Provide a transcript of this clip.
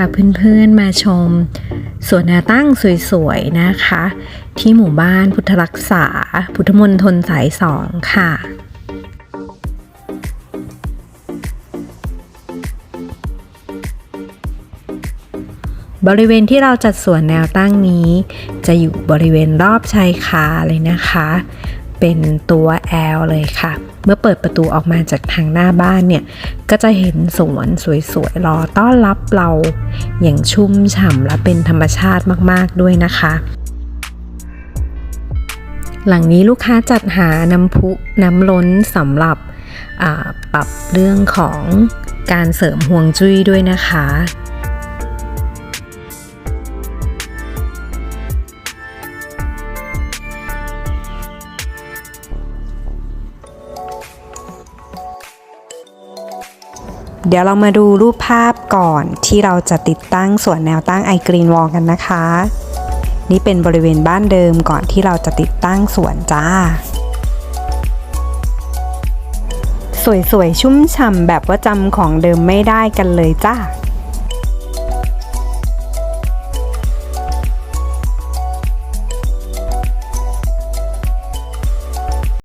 พาเพื่อนๆมาชมสวนแนวตั้งสวยๆนะคะ ที่หมู่บ้านพุทธรักษา พุทธมณฑลสายสองค่ะบริเวณที่เราจัดสวนแนวตั้งนี้ จะอยู่บริเวณรอบชายคาเลยนะคะ เป็นตัว L เลยค่ะ เมื่อเปิดประตูออกมาจากทางหน้าบ้านเนี่ย ก็จะเห็นสวนสวยๆ รอต้อนรับเรา อย่างชุ่มฉ่ำและเป็นธรรมชาติมากๆด้วยนะคะ หลังนี้ลูกค้าจัดหาน้ำพุน้ำล้นสำหรับปรับเรื่องของการเสริมห่วงจุ้ยด้วยนะคะ เดี๋ยวเรามาดูรูปภาพก่อนที่เราจะติดตั้งส่วนแนวตั้งไอกรีนวอลกันนะคะ นี่เป็นบริเวณบ้านเดิมก่อนที่เราจะติดตั้งส่วนจ้า สวยๆ ชุ่มฉ่ำแบบว่าจำของเดิมไม่ได้กันเลยจ้า